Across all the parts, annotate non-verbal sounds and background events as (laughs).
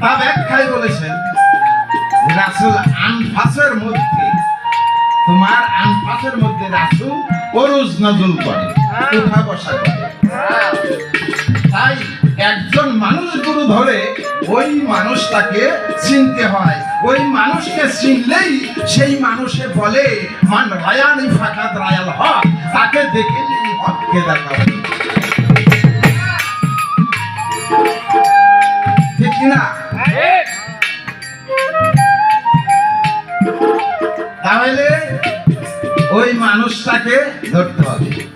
তা ব্যাখ্যায় বলেছেন রাসুল আনফাসের মধ্যে তোমার আনফাসের মধ্যে রাসুল নজুল করে উঠা বসা করে তাই একজন মানুষ গুরু ধরে ওই মানুষটাকে চিনতে হয়। ওই মানুষকে চিনলেই সেই মানুষে বলে, মান রায়ানি ফাঁকাত রায়াল হক। তাকে দেখে এই হককে দেখা কিনা তাহলে ওই মানুষটাকে ধরতে হবে।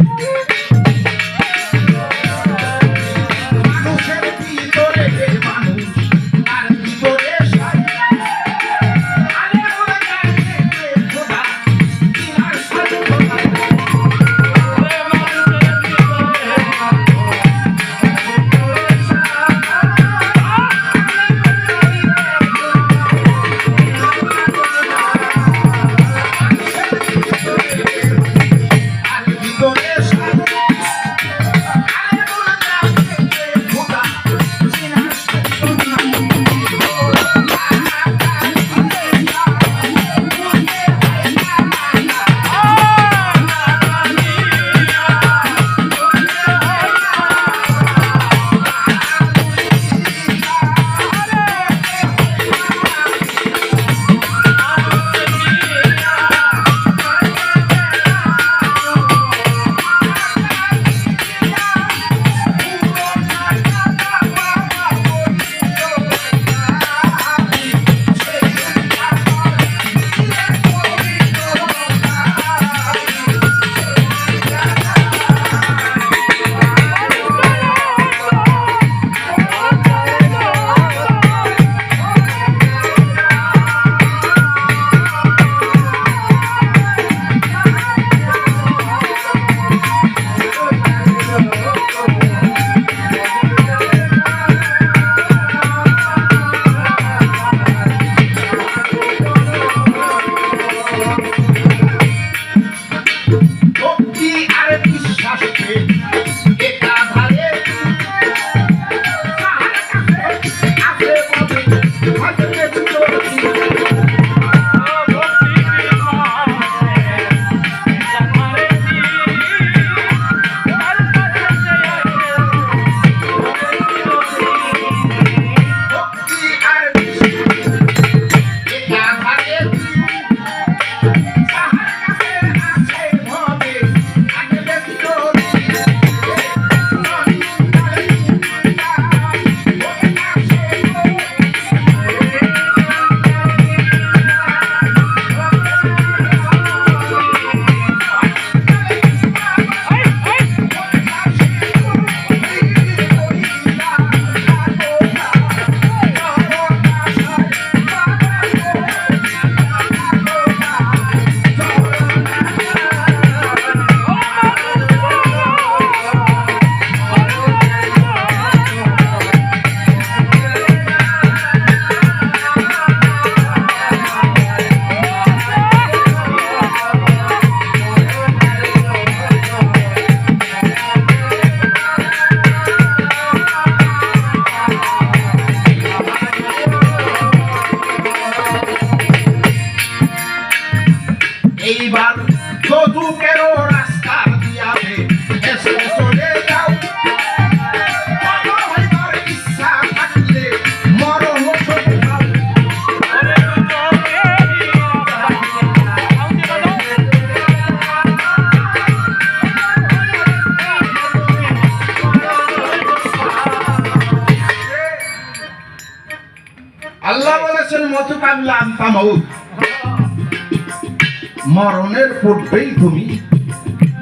মরণের পূর্বেই তুমি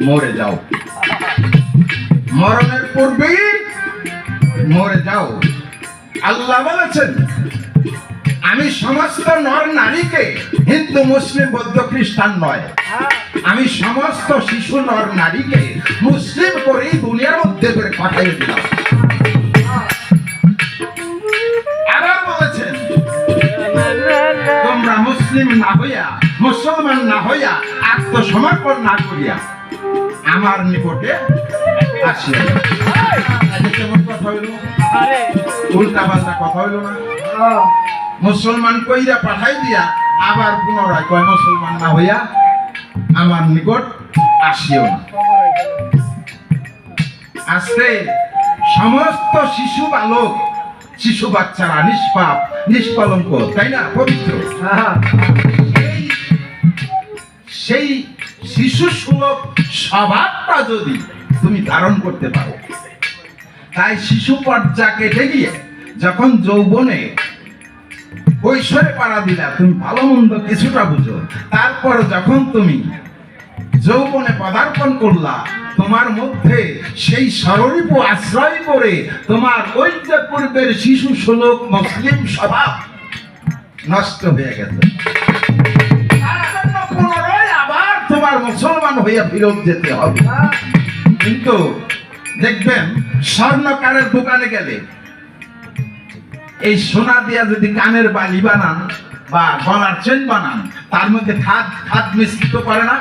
মরে যাও। মরণের পূর্বেই মরে যাও। আল্লাহ বলেছেন, আমি সমস্ত নর নারীকে হিন্দু, মুসলিম, বৌদ্ধ, খ্রিস্টান নয়। আমি সমস্ত শিশু, নর নারীকে মুসলিম করেই দুনিয়ার মধ্যে করে পাঠিয়ে দিলাম। মুসলিম না হইয়া মুসলমান না হইয়া আত্মসমর্পণ না করিয়া আমার নিকটে আসিয়া কেমন কথা হইল? উল্টা পাল্টা কথা হইল না? মুসলমান কইরা পাঠাই দিয়া আবার পুনরায় কয় মুসলমান না হইয়া আমার নিকট আসিও না। আজকে সমস্ত শিশু বালক শিশু বাচ্চারা নিষ্পাপ নিষ্কলঙ্ক তাই না? পবিত্র। সেই সেই শিশু সুলভ স্বভাবটা যদি তুমি ধারণ করতে পারো তাই শিশু পর্যা কেটে গিয়ে যখন যৌবনে কৈশোরে পাড়া দিলা তুমি ভালো মন্দ কিছুটা বুঝো। তারপর যখন তুমি যৌবনে পদার্পণ করলা তোমার মধ্যে সেই সররিপ আশ্রয় করে তোমার ওই যে পূর্বের শিশু সুলভ মুসলিম স্বভাব নষ্ট হয়ে তোমার মুসলমান হইয়া ফিরত যেতে হবে। কিন্তু দেখবেন, স্বর্ণকারের দোকানে গেলে এই সোনা দিয়া যদি কানের বালি বানান বা গলার চেন বানান, তার মধ্যে খাদ খাদ মিশ্রিত করে না?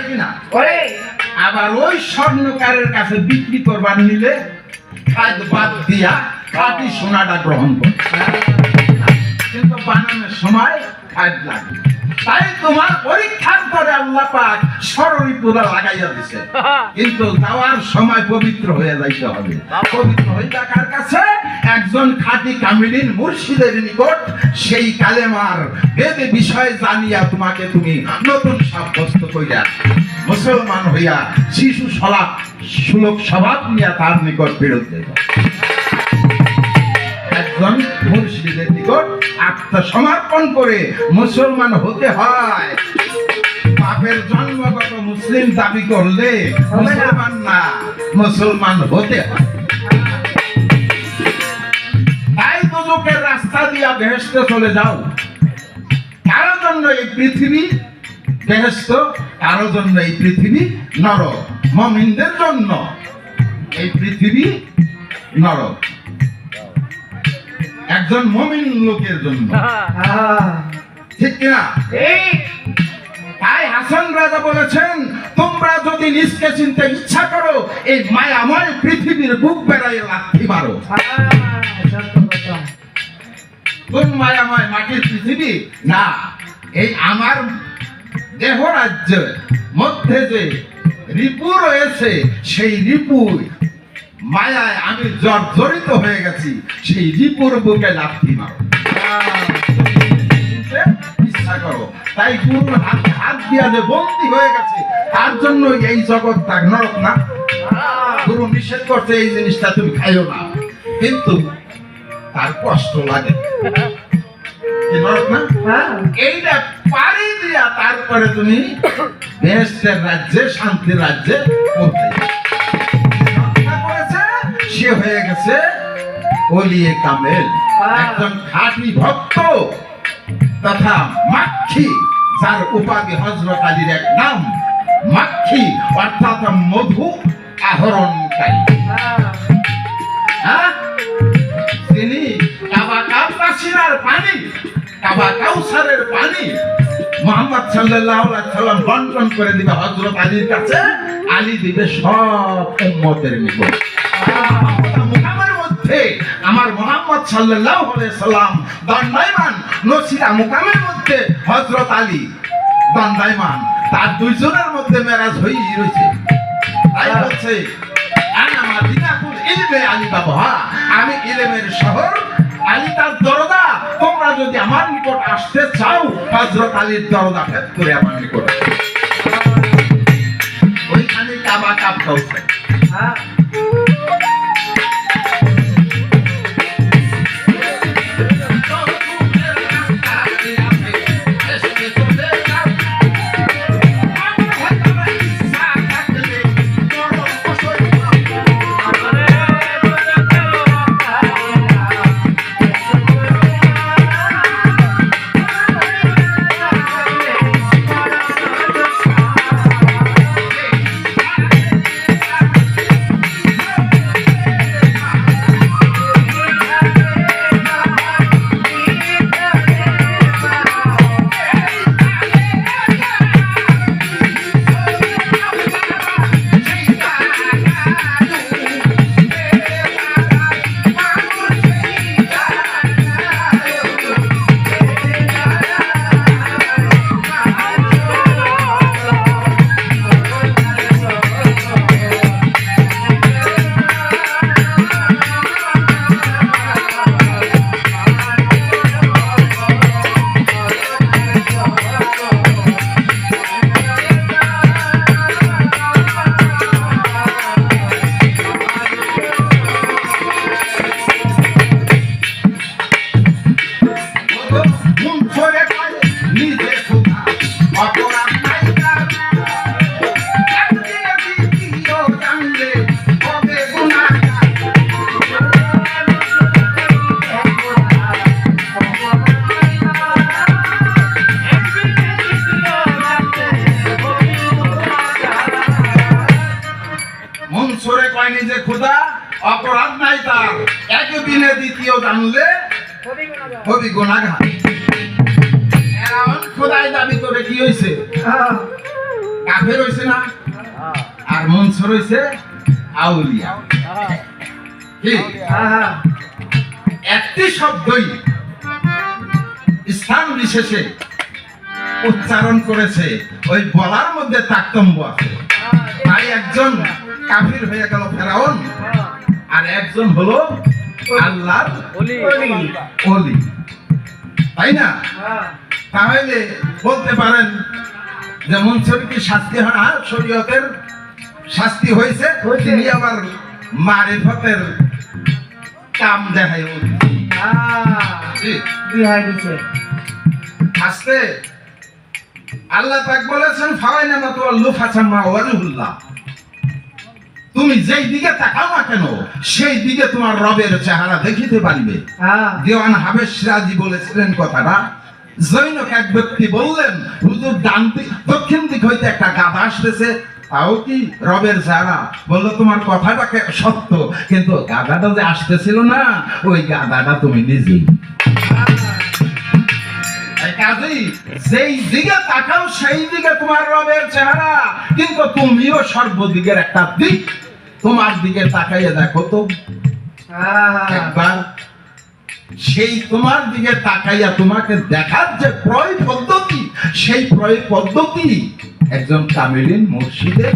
করে কি না আবার ওই স্বর্ণকারের কাছে বিক্রি করবার নিলে বাদ দিয়া কাটি সোনাটা গ্রহণ করে কিন্তু বানানোর সময় কাজ লাগে তাই তোমার পরীক্ষার পরে আল্লাহ পাক পুরা লাগাইয়া দিছে। (laughs) কিন্তু যাওয়ার সময় পবিত্র হয়ে যাইতে হবে। পবিত্র হয়ে থাকার কাছে? একজন খাঁটি কামিলিন মুর্শিদের নিকট। সেই কালেমার বেদে বিষয় জানিয়া তোমাকে তুমি নতুন সাব্যস্ত কইরা মুসলমান হইয়া শিশু সলাপ সুলভ স্বভাব নিয়ে তার নিকট ফেরত দেবে। একজন মুর্শিদের নিকট আত্মসমর্পণ করে মুসলমান হতে হয়। বাপের জন্মগত মুসলিম দাবি করলে মুসলমান না মুসলমান হতে হয়। তাই দুজকের রাস্তা দিয়া বেহেস্তে চলে যাও। কারোর জন্য এই পৃথিবী বেহেস্ত কারোর জন্য এই পৃথিবী নর মমিনদের জন্য এই পৃথিবী নরক। একজন মমিন লোকের জন্য। ঠিক কিনা? তাই হাসান রাজা বলেছেন তোমরা যদি নিজকে চিনতে ইচ্ছা করো এই মায়াময় পৃথিবীর বুক বেড়াই লাথি মারো। কোন মায়াময় মাটির পৃথিবী? না এই আমার দেহ রাজ্যের মধ্যে যে রিপু রয়েছে সেই রিপু মায়ায় আমি জর্জরিত হয়ে গেছি, সেই রিপুর বুকে লাথি মারো। ইচ্ছা করো, তাই গুরুর হাত হাত দিয়া যে বন্দি হয়ে গেছে, তার জন্য এই জগৎ জগৎটা নরক না। গুরু নিষেধ করছে, এই জিনিসটা তুমি খাইও না। কিন্তু তার কষ্ট লাগে। নরক না? এইটা পারি দিয়া তারপরে তুমি বেহেস্টের রাজ্যে, শান্তির রাজ্যে পৌঁছে সে হয়ে গেছে ওলিয়ে কামেল। একজন খাঁটি ভক্ত তথা মাক্ষী যার উপাধি হজরত আলীর এক নাম। মাক্ষী অর্থাৎ মধু আহরণকারী। হ্যাঁ? তিনি কাবা কাউসাসিনার পানি কাবা কাউসারের পানি মোহাম্মদ সাল্লাল্লাহু আলাইহি সাল্লাম বন্টন করে দিবে হযরত আলীর কাছে। আলী দিবে সব উম্মতের নিকট। মধ্যে আমার মোহাম্মদ আলাইহি সাল্লাম দণ্ডায়মান নসিরা মুকামের মধ্যে হযরত আলী দণ্ডায়মান তার দুইজনের মধ্যে মেরাজ হয়েই রয়েছে। তাই ইলমে আলী বাবা আমি ইলমের শহর, আলী তার দরদা, তোমরা যদি আমার নিকট আসতে চাও, হযরত আলীর দরদা ভেদ করে আমার নিকট ওইখানে কাবা কাপ কাউছে জানি হবি গুণাঘাত এখন খোদাই দাবি করে কি হয়েছে কাফের হয়েছে না? আর মনসুর হয়েছে আউলিয়া। কি? একটি শব্দই স্থান বিশেষে উচ্চারণ করেছে। ওই বলার মধ্যে তারতম্য আছে। তাই একজন কাফির হয়ে গেল ফেরাউন আর একজন হলো আল্লাহর অলি তাই না? হ্যাঁ। তাহলে বলতে পারেন যে মনসুর কি শাস্তি হয়? না শরীয়তের শাস্তি হয়েছে। তিনি আবার মারে মারিফতের কাম দেখায়। হ্যাঁ। আসতে আল্লাহ পাক বলেছেন ফাওয়াইনা মা তো আল্লু ফাসাম্মা ওয়াজহুল্লাহ। তুমি যেই দিকে তাকাও না কেন সেই দিকে তোমার রবের চেহারা দেখিতে পারিবে। দেওয়ান হাবেশ রাজি বলেছিলেন কথাটা। জৈনক এক ব্যক্তি বললেন হুজুর ডান দক্ষিণ দিক হইতে একটা গাধা আসতেছে। তাও কি রবের বলল তোমার কথাটা সত্য। কিন্তু গাধাটা যে আসতেছিল না ওই গাধাটা তুমি নিজেই। কাজেই যেই দিকে তাকাও সেই দিকে তোমার রবের চেহারা। কিন্তু তুমিও সর্বদিকের একটা দিক তোমার দিকে তাকাইয়া দেখো তো। একবার সেই তোমার দিকে তাকাইয়া তোমাকে দেখার যে ক্রয় পদ্ধতি সেই ক্রয় পদ্ধতি একজন তামিলিন মুর্শিদের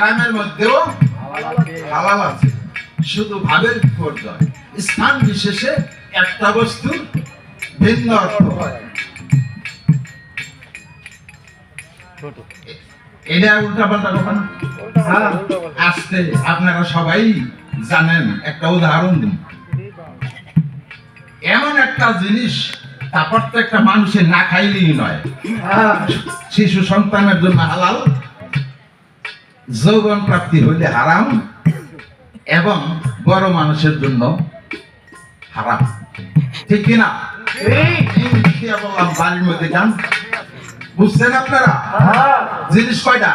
হারামের মধ্যেও হালাল আছে। শুধু ভাবের বিপর্যয় স্থান বিশেষে একটা বস্তু ভিন্ন অর্থ আপনারা সবাই জানেন, একটা উদাহরণ দিন। এমন একটা জিনিস, তারপর তো একটা মানুষের না খাইলেই নয়। শিশু সন্তানের জন্য হালাল যৌবন প্রাপ্তি হইলে হারাম এবং বড় মানুষের জন্য হারাম। ঠিক কিনা? বললাম বাড়ির মধ্যে যান। বুঝছেন আপনারা? হ্যাঁ। জিনিস কয়টা?